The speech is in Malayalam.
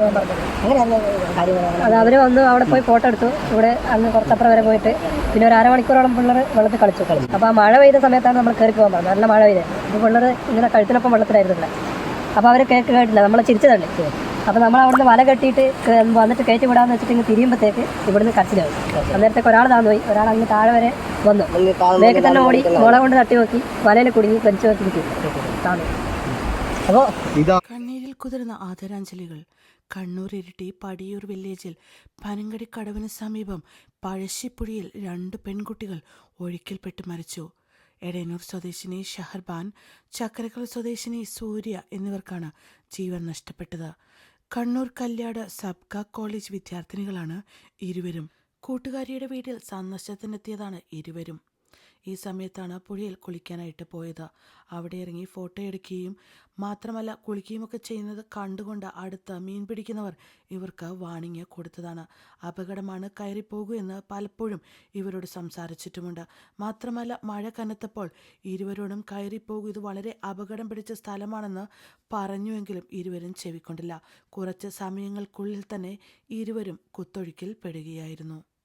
അത് അവർ വന്ന് അവിടെ പോയി ഫോട്ടോ എടുത്തു. ഇവിടെ അന്ന് കുറച്ചപ്പുറം വരെ പോയിട്ട് പിന്നെ ഒരു അരമണിക്കൂറോളം പിള്ളേർ വെള്ളത്തിൽ കളിച്ചു. കളിച്ചു അപ്പോൾ ആ മഴ പെയ്ത സമയത്താണ് നമ്മൾ കയറി പോകാൻ പറഞ്ഞത്. നല്ല മഴ പെയ്തത് അപ്പോൾ പിള്ളേർ ഇങ്ങനെ കഴുത്തിനൊപ്പം വെള്ളത്തിലായിരുന്നില്ല. അപ്പോൾ അവർ കേക്ക് കേട്ടില്ല. നമ്മളെ ചിരിച്ചു തള്ളി അപ്പോൾ നമ്മൾ അവിടുന്ന് വല കെട്ടിയിട്ട് വന്നിട്ട് കയറ്റി വിടാന്ന് വെച്ചിട്ട് തിരിയുമ്പത്തേക്ക് തിരിയുമ്പോഴത്തേക്ക് ഇവിടുന്ന് കച്ചിലാവും അന്നേരത്തേക്ക് ഒരാൾ താന്ന് പോയി. ഒരാൾ അങ്ങ് താഴെ വരെ വന്നു. തന്നെ ഓടി മുള കൊണ്ട് തട്ടി നോക്കി വലയിൽ കുടുങ്ങി വലിച്ചു നോക്കി താന്നു അപ്പോൾ കണ്ണീരിൽ കുതിർന്ന ആദരാഞ്ജലികൾ. കണ്ണൂർ ഇരിട്ടി പടിയൂർ വില്ലേജിൽ പനങ്കടി കടവിന് സമീപം പഴശ്ശിപ്പുഴയിൽ രണ്ട് പെൺകുട്ടികൾ ഒഴുക്കിൽപ്പെട്ട് മരിച്ചു. എടയനൂർ സ്വദേശിനി ഷഹർബാൻ ചക്കരക്കൽ സ്വദേശിനി സൂര്യ എന്നിവർക്കാണ് ജീവൻ നഷ്ടപ്പെട്ടത്. കണ്ണൂർ കല്യാട് സബ്ക കോളേജ് വിദ്യാർത്ഥിനികളാണ് ഇരുവരും. കൂട്ടുകാരിയുടെ വീട്ടിൽ സന്ദർശനത്തിനെത്തിയതാണ് ഇരുവരും. ഈ സമയത്താണ് പുഴയിൽ കുളിക്കാനായിട്ട് പോയത്. അവിടെ ഇറങ്ങി ഫോട്ടോ എടുക്കുകയും മാത്രമല്ല കുളിക്കുകയുമൊക്കെ ചെയ്യുന്നത് കണ്ടുകൊണ്ട് അടുത്ത മീൻ പിടിക്കുന്നവർ ഇവർക്ക് വാണിംഗ് കൊടുത്തതാണ്. അപകടമാണ് കയറിപ്പോകൂ എന്ന് പലപ്പോഴും ഇവരോട് സംസാരിച്ചിട്ടുമുണ്ട്. മാത്രമല്ല മഴ കനത്തപ്പോൾ ഇരുവരോടും കയറിപ്പോകൂ ഇത് വളരെ അപകടം പിടിച്ച സ്ഥലമാണെന്ന് പറഞ്ഞുവെങ്കിലും ഇരുവരും ചെവിക്കൊണ്ടില്ല. കുറച്ച് സമയങ്ങൾക്കുള്ളിൽ തന്നെ ഇരുവരും കുത്തൊഴുക്കിൽ പെടുകയായിരുന്നു.